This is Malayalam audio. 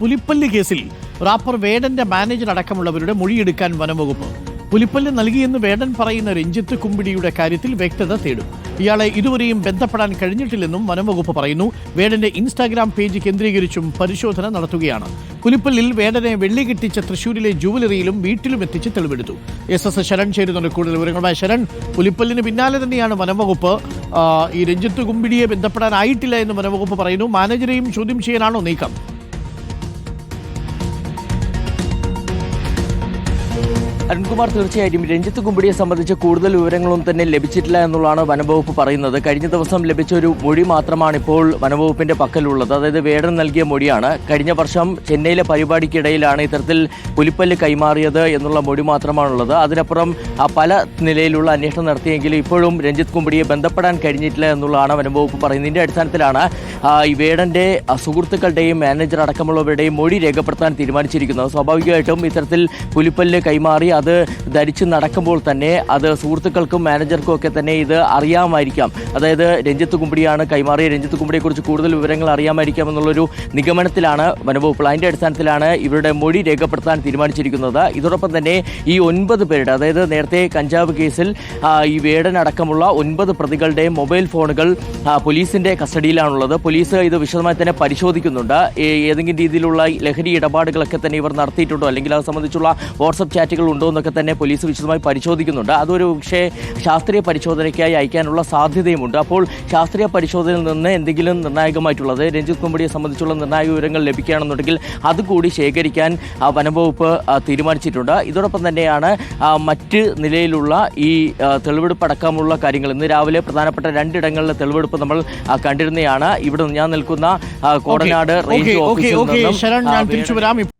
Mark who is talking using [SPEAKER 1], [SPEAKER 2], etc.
[SPEAKER 1] പുലിപ്പല്ല് കേസിൽ റാപ്പർ വേടന്റെ മാനേജർ അടക്കമുള്ളവരുടെ മൊഴിയെടുക്കാൻ വനംവകുപ്പ്. പുലിപ്പല്ല് നൽകിയെന്ന് വേടൻ പറയുന്ന രഞ്ജിത്ത് കുമ്പിടിയുടെ കാര്യത്തിൽ വ്യക്തത തേടും. ഇയാളെ ഇതുവരെയും ബന്ധപ്പെടാൻ കഴിഞ്ഞിട്ടില്ലെന്നും വനംവകുപ്പ് പറയുന്നു. വേടന്റെ ഇൻസ്റ്റാഗ്രാം പേജ് കേന്ദ്രീകരിച്ചും പരിശോധന നടത്തുകയാണ്. പുലിപ്പല്ലിൽ വേടനെ വെള്ളി കെട്ടിച്ച തൃശൂരിലെ ജുവലറിയിലും വീട്ടിലും എത്തിച്ച് തെളിവെടുത്തു. എസ് എസ് ശരൺ ചേരുന്നുണ്ട്. കൂടുതൽ വിവരങ്ങളുമായി ശരൺ. പുലിപ്പല്ലിന് പിന്നാലെ തന്നെയാണ് വനംവകുപ്പ്. ഈ രഞ്ജിത്ത് കുമ്പിടിയെ ബന്ധപ്പെടാനായിട്ടില്ല എന്ന് വനംവകുപ്പ് പറയുന്നു. മാനേജരെയും ചോദ്യം ചെയ്യാനാണോ നീക്കം?
[SPEAKER 2] അരുൺകുമാർ തീർച്ചയായിട്ടും രഞ്ജിത്ത് കുമ്പിടിയെ സംബന്ധിച്ച് കൂടുതൽ വിവരങ്ങളൊന്നും തന്നെ ലഭിച്ചിട്ടില്ല എന്നുള്ളതാണ് വനംവകുപ്പ് പറയുന്നത്. കഴിഞ്ഞ ദിവസം ലഭിച്ച ഒരു മൊഴി മാത്രമാണ് ഇപ്പോൾ വനംവകുപ്പിന്റെ പക്കലുള്ളത്. അതായത് വേടൻ നൽകിയ മൊഴിയാണ്. കഴിഞ്ഞ വർഷം ചെന്നൈയിലെ പരിപാടിക്കിടയിലാണ് ഇത്തരത്തിൽ പുലിപ്പല്ല് കൈമാറിയത് എന്നുള്ള മൊഴി മാത്രമാണുള്ളത്. അതിനപ്പുറം പല നിലയിലുള്ള അന്വേഷണം നടത്തിയെങ്കിലും ഇപ്പോഴും രഞ്ജിത്ത് കുമ്പിടിയെ ബന്ധപ്പെടാൻ കഴിഞ്ഞിട്ടില്ല എന്നുള്ളതാണ് വനംവകുപ്പ് പറയുന്നത്. ഇതിന്റെ അടിസ്ഥാനത്തിലാണ് ഈ വേടന്റെ സുഹൃത്തുക്കളുടെയും മാനേജർ അടക്കമുള്ളവരുടെയും മൊഴി രേഖപ്പെടുത്താൻ തീരുമാനിച്ചിരിക്കുന്നത്. സ്വാഭാവികമായിട്ടും ഇത്തരത്തിൽ പുലിപ്പല്ല് കൈമാറി അത് ധരിച്ച് നടക്കുമ്പോൾ തന്നെ അത് സുഹൃത്തുക്കൾക്കും മാനേജർക്കും ഒക്കെ തന്നെ ഇത് അറിയാമായിരിക്കാം. അതായത് രഞ്ജിത്ത് കുമ്പിടിയാണ് കൈമാറിയ. രഞ്ജിത്ത് കുമ്പിടിയെക്കുറിച്ച് കൂടുതൽ വിവരങ്ങൾ അറിയാമായിരിക്കാം എന്നുള്ളൊരു നിഗമനത്തിലാണ് വനവകുപ്പ്. അതിന്റെ അടിസ്ഥാനത്തിലാണ് ഇവരുടെ മൊഴി രേഖപ്പെടുത്താൻ തീരുമാനിച്ചിരിക്കുന്നത്. ഇതോടൊപ്പം തന്നെ ഈ ഒൻപത് പേരുടെ അതായത് നേരത്തെ കഞ്ചാവ് കേസിൽ ഈ വേടനടക്കമുള്ള ഒൻപത് പ്രതികളുടെ മൊബൈൽ ഫോണുകൾ പോലീസിന്റെ കസ്റ്റഡിയിലാണുള്ളത്. പോലീസ് ഇത് വിശദമായി തന്നെ പരിശോധിക്കുന്നുണ്ട്. ഏതെങ്കിലും രീതിയിലുള്ള ലഹരി ഇടപാടുകളൊക്കെ തന്നെ ഇവർ നടത്തിയിട്ടുണ്ടോ? അല്ലെങ്കിൽ അത് സംബന്ധിച്ചുള്ള വാട്സപ്പ് ചാറ്റുകൾ ഉണ്ടോ എന്നൊക്കെ തന്നെ പോലീസ് വിശദമായി പരിശോധിക്കുന്നുണ്ട്. അതൊരു പക്ഷേ ശാസ്ത്രീയ പരിശോധനയ്ക്കായി അയക്കാനുള്ള സാധ്യതയുമുണ്ട്. അപ്പോൾ ശാസ്ത്രീയ പരിശോധനയിൽ നിന്ന് എന്തെങ്കിലും നിർണായകമായിട്ടുള്ളത് രഞ്ജിത്ത് കുമ്പടിയെ സംബന്ധിച്ചുള്ള നിർണായക വിവരങ്ങൾ ലഭിക്കുകയാണെന്നുണ്ടെങ്കിൽ അതുകൂടി ശേഖരിക്കാൻ വനംവകുപ്പ് തീരുമാനിച്ചിട്ടുണ്ട്. ഇതോടൊപ്പം തന്നെയാണ് മറ്റ് നിലയിലുള്ള ഈ തെളിവെടുപ്പ് അടക്കമുള്ള കാര്യങ്ങൾ. ഇന്ന് രാവിലെ പ്രധാനപ്പെട്ട രണ്ടിടങ്ങളിലെ തെളിവെടുപ്പ് നമ്മൾ കണ്ടിരുന്നതാണ്. ഇവിടെ ഞാൻ നിൽക്കുന്ന കോടനാട് റേഞ്ച്
[SPEAKER 1] തിരിച്ചു നിന്നും